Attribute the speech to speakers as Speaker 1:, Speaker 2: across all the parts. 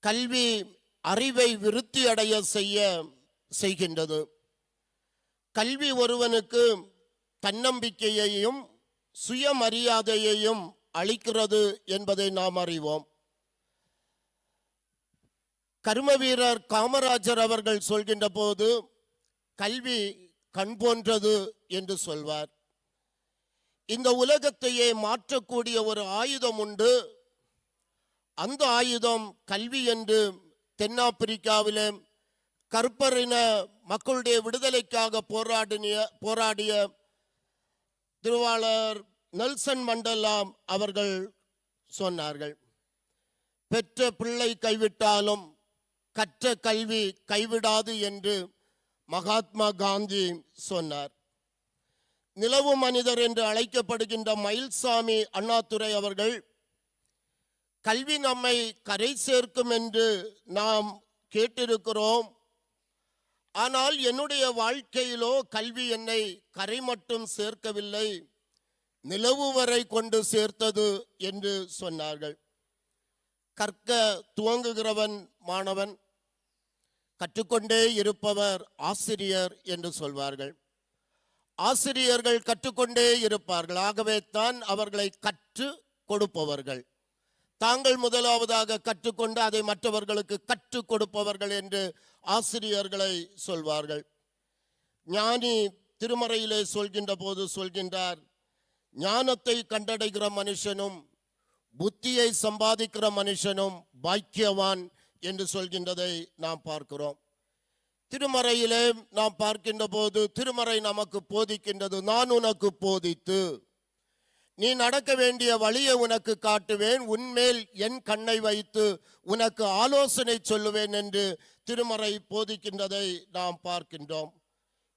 Speaker 1: கல்வி அறிவை விருத்தி அடைய செய்ய செய்கின்றது. கல்வி ஒருவனுக்கு தன்னம்பிக்கையையும் சுயமரியாதையையும் அளிக்கிறது என்பதை நாம் அறிவோம். கர்ம வீரர் காமராஜர் அவர்கள் சொல்கின்ற போது கல்வி கண் போன்றது என்று சொல்வார். இந்த உலகத்தையே மாற்றக்கூடிய ஒரு ஆயுதம் உண்டு. அந்த ஆயுதம் கல்வி என்று தென்னாப்பிரிக்காவிலே கருப்பரின மக்களுடைய விடுதலைக்காக போராடிய போராடிய திருவாளர் நெல்சன் மண்டலாம் அவர்கள் சொன்னார்கள். பெற்ற பிள்ளை கைவிட்டாலும் கற்ற கல்வி கைவிடாது என்று மகாத்மா காந்தி சொன்னார். நிலவு மனிதர் என்று அழைக்கப்படுகின்ற மயில்சாமி அண்ணாதுரை அவர்கள் கல்வி நம்மை கரை சேர்க்கும் என்று நாம் கேட்டிருக்கிறோம். ஆனால் என்னுடைய வாழ்க்கையிலோ கல்வி என்னை கரை மட்டும் சேர்க்கவில்லை நிலவு வரை கொண்டு சேர்த்தது என்று சொன்னார்கள். கற்க துவங்குகிறவன் மாணவன் கற்றுக்கொண்டே இருப்பவர் ஆசிரியர் என்று சொல்வார்கள். ஆசிரியர்கள் கற்றுக்கொண்டே இருப்பார்கள் ஆகவே தான் அவர்களை கற்று கொடுப்பவர்கள். தாங்கள் முதலாவதாக கற்றுக்கொண்டு அதை மற்றவர்களுக்கு கற்றுக் கொடுப்பவர்கள் என்று ஆசிரியர்களை சொல்வார்கள். ஞானி திருமறையிலே சொல்கின்ற போது சொல்கின்றார் ஞானத்தை கண்டடைகிற மனுஷனும் புத்தியை சம்பாதிக்கிற மனுஷனும் பாக்கியவான் என்று சொல்கின்றதை நாம் பார்க்கிறோம். திருமறையிலே நாம் பார்க்கின்ற போது திருமறை நமக்கு போதிக்கின்றது நான் உனக்கு போதித்து நீ நடக்க வேண்டிய வழியை உனக்கு காட்டுவேன். உன்மேல் என் கண்ணை வைத்து உனக்கு ஆலோசனை சொல்லுவேன் என்று திருமறை போதிக்கின்றதை நாம் பார்க்கின்றோம்.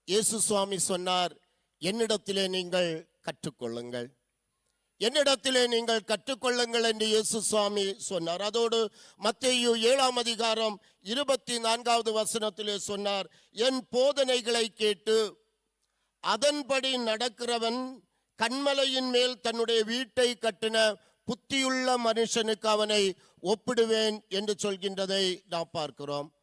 Speaker 1: இயேசு சுவாமி சொன்னார் என்னிடத்திலே நீங்கள் கற்றுக்கொள்ளுங்கள். என்னிடத்திலே நீங்கள் கற்றுக்கொள்ளுங்கள் என்று இயேசு சுவாமி சொன்னார். அதோடு மத்தேயு ஏழாம் அதிகாரம் இருபத்தி நான்காவது வசனத்திலே சொன்னார் என் போதனைகளை கேட்டு அதன்படி நடக்கிறவன் கண்மலையின் மேல் தன்னுடைய வீட்டை கட்டின புத்தியுள்ள மனுஷனுக்கு அவனை ஒப்பிடுவேன் என்று சொல்கின்றதை நாம் பார்க்கிறோம்.